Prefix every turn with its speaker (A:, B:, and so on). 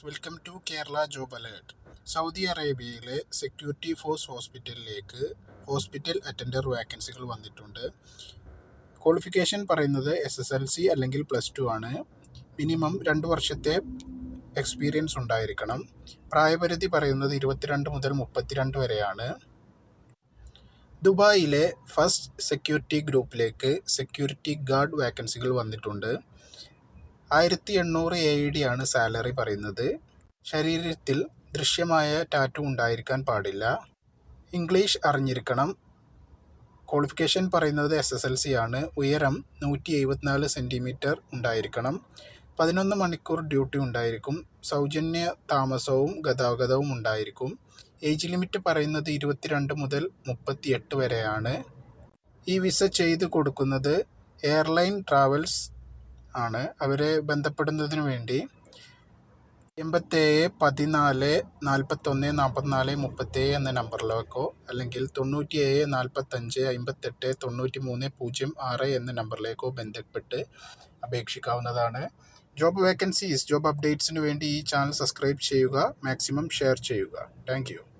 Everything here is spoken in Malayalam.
A: Welcome to Kerala job alert Saudi അറേബ്യയിലെ സെക്യൂരിറ്റി ഫോഴ്സ് ഹോസ്പിറ്റലിലേക്ക് ഹോസ്പിറ്റൽ അറ്റൻഡർ വാക്കൻസികൾ വന്നിട്ടുണ്ട്. ക്വാളിഫിക്കേഷൻ പറയുന്നത് എസ് എസ് എൽ സി അല്ലെങ്കിൽ പ്ലസ് ടു ആണ്. മിനിമം രണ്ട് വർഷത്തെ എക്സ്പീരിയൻസ് ഉണ്ടായിരിക്കണം. പ്രായപരിധി പറയുന്നത് ഇരുപത്തിരണ്ട് മുതൽ മുപ്പത്തിരണ്ട് വരെയാണ്. ദുബായിലെ ഫസ്റ്റ് സെക്യൂരിറ്റി ഗ്രൂപ്പിലേക്ക് സെക്യൂരിറ്റി ഗാർഡ് വാക്കൻസികൾ വന്നിട്ടുണ്ട്. ആയിരത്തി എണ്ണൂറ് എ ഡി ആണ് സാലറി പറയുന്നത്. ശരീരത്തിൽ ദൃശ്യമായ ടാറ്റു ഉണ്ടായിരിക്കാൻ പാടില്ല. ഇംഗ്ലീഷ് അറിഞ്ഞിരിക്കണം. ക്വാളിഫിക്കേഷൻ പറയുന്നത് എസ് എസ് എൽ സി ആണ്. ഉയരം നൂറ്റി എഴുപത്തിനാല് സെന്റിമീറ്റർ ഉണ്ടായിരിക്കണം. പതിനൊന്ന് മണിക്കൂർ ഡ്യൂട്ടി ഉണ്ടായിരിക്കും. സൗജന്യ താമസവും ഗതാഗതവും ഉണ്ടായിരിക്കും. ഏജ് ലിമിറ്റ് പറയുന്നത് ഇരുപത്തിരണ്ട് മുതൽ മുപ്പത്തിയെട്ട് വരെയാണ്. ഈ വിസ ചെയ്തു കൊടുക്കുന്നത് എയർലൈൻ ട്രാവൽസ് ആണ്. അവരെ ബന്ധപ്പെടുന്നതിന് വേണ്ടി എൺപത്തേഴ് പതിനാല് നാൽപ്പത്തൊന്ന് നാൽപ്പത്തിനാല് മുപ്പത്തേഴ് എന്ന നമ്പറിലേക്കോ അല്ലെങ്കിൽ തൊണ്ണൂറ്റിയേഴ് നാൽപ്പത്തഞ്ച് അമ്പത്തെട്ട് തൊണ്ണൂറ്റി മൂന്ന് പൂജ്യം ആറ് എന്ന നമ്പറിലേക്കോ ബന്ധപ്പെട്ട് അപേക്ഷിക്കാവുന്നതാണ്. ജോബ് വേക്കൻസീസ് ജോബ് അപ്ഡേറ്റ്സിന് വേണ്ടി ഈ ചാനൽ സബ്സ്ക്രൈബ് ചെയ്യുക മാക്സിമം ഷെയർ ചെയ്യുക. താങ്ക്